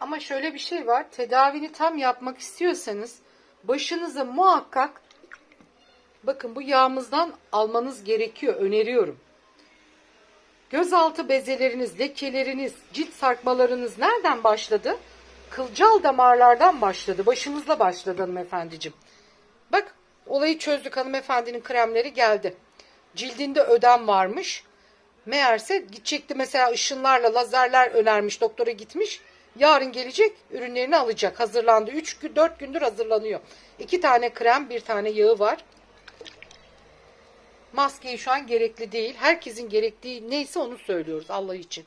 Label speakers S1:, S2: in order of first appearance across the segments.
S1: Ama şöyle bir şey var. Tedavini tam yapmak istiyorsanız başınıza muhakkak bakın bu yağımızdan almanız gerekiyor. Öneriyorum. Gözaltı bezeleriniz, lekeleriniz, cilt sarkmalarınız nereden başladı? Kılcal damarlardan başladı. Başınızla başladı hanımefendiciğim. Bak olayı çözdük hanımefendinin kremleri geldi. Cildinde ödem varmış. Meğerse gidecekti mesela ışınlarla lazerler önermiş doktora gitmiş. Yarın gelecek ürünlerini alacak. Hazırlandı. 3 gün 4 gündür hazırlanıyor. 2 tane krem bir tane yağı var. Maskeyi şu an gerekli değil. Herkesin gerektiği neyse onu söylüyoruz Allah için.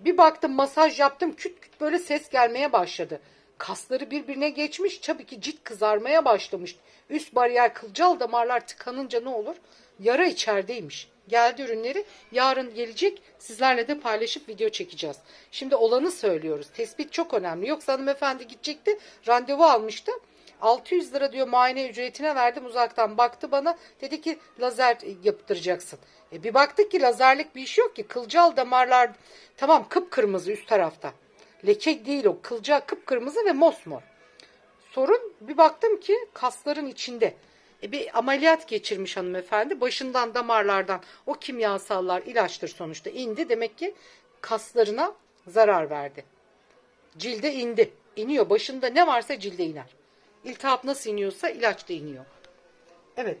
S1: Bir baktım masaj yaptım küt küt böyle ses gelmeye başladı. Kasları birbirine geçmiş tabii ki cilt kızarmaya başlamış. Üst bariyer kılcal damarlar tıkanınca ne olur? Yara içerideymiş. Geldi ürünleri yarın gelecek sizlerle de paylaşıp video çekeceğiz. Şimdi olanı söylüyoruz. Tespit çok önemli. Yoksa hanımefendi gidecekti randevu almıştı. 600 lira diyor muayene ücretine verdim uzaktan baktı bana dedi ki lazer yaptıracaksın. E bir baktık ki lazerlik bir iş yok ki kılcal damarlar tamam kıpkırmızı üst tarafta. Leke değil o kılcal kıpkırmızı ve mosmor. Sorun bir baktım ki kasların içinde. E bir ameliyat geçirmiş hanımefendi. Başından damarlardan o kimyasallar ilaçtır sonuçta indi. Demek ki kaslarına zarar verdi. Cilde indi. İniyor. Başında ne varsa cilde iner. İltihap nasıl iniyorsa ilaç da iniyor. Evet.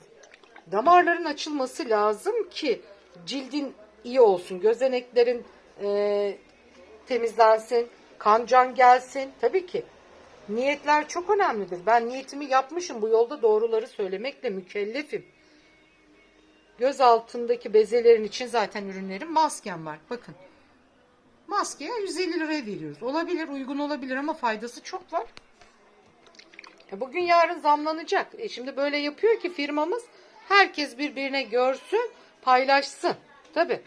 S1: Damarların açılması lazım ki cildin iyi olsun. Gözeneklerin e, temizlensin. Kancan gelsin. Tabii ki. Niyetler çok önemlidir. Ben niyetimi yapmışım. Bu yolda doğruları söylemekle mükellefim. Göz altındaki bezelerin için zaten ürünlerim maskem var. Bakın. Maskeye 150 liraya veriyoruz. Olabilir, uygun olabilir ama faydası çok var. E bugün yarın zamlanacak. E şimdi böyle yapıyor ki firmamız herkes birbirine görsün, paylaşsın. Tabii.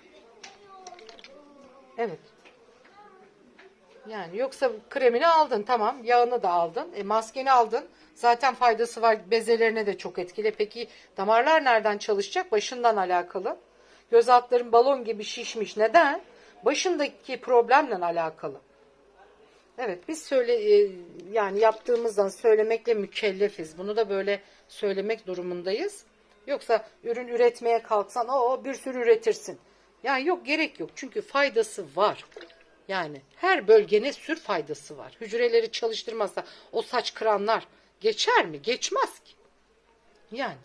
S1: Evet. Yani yoksa kremini aldın tamam. Yağını da aldın. E, maskeni aldın. Zaten faydası var bezelerine de çok etkili. Peki damarlar nereden çalışacak? Başından alakalı. Göz altların balon gibi şişmiş. Neden? Başındaki problemle alakalı. Evet biz söyle e, yani yaptığımızdan söylemekle mükellefiz. Bunu da böyle söylemek durumundayız. Yoksa ürün üretmeye kalksan o bir sürü üretirsin. Yani yok gerek yok. Çünkü faydası var yani her bölgene sür faydası var. Hücreleri çalıştırmazsa o saç kıranlar geçer mi? Geçmez ki. Yani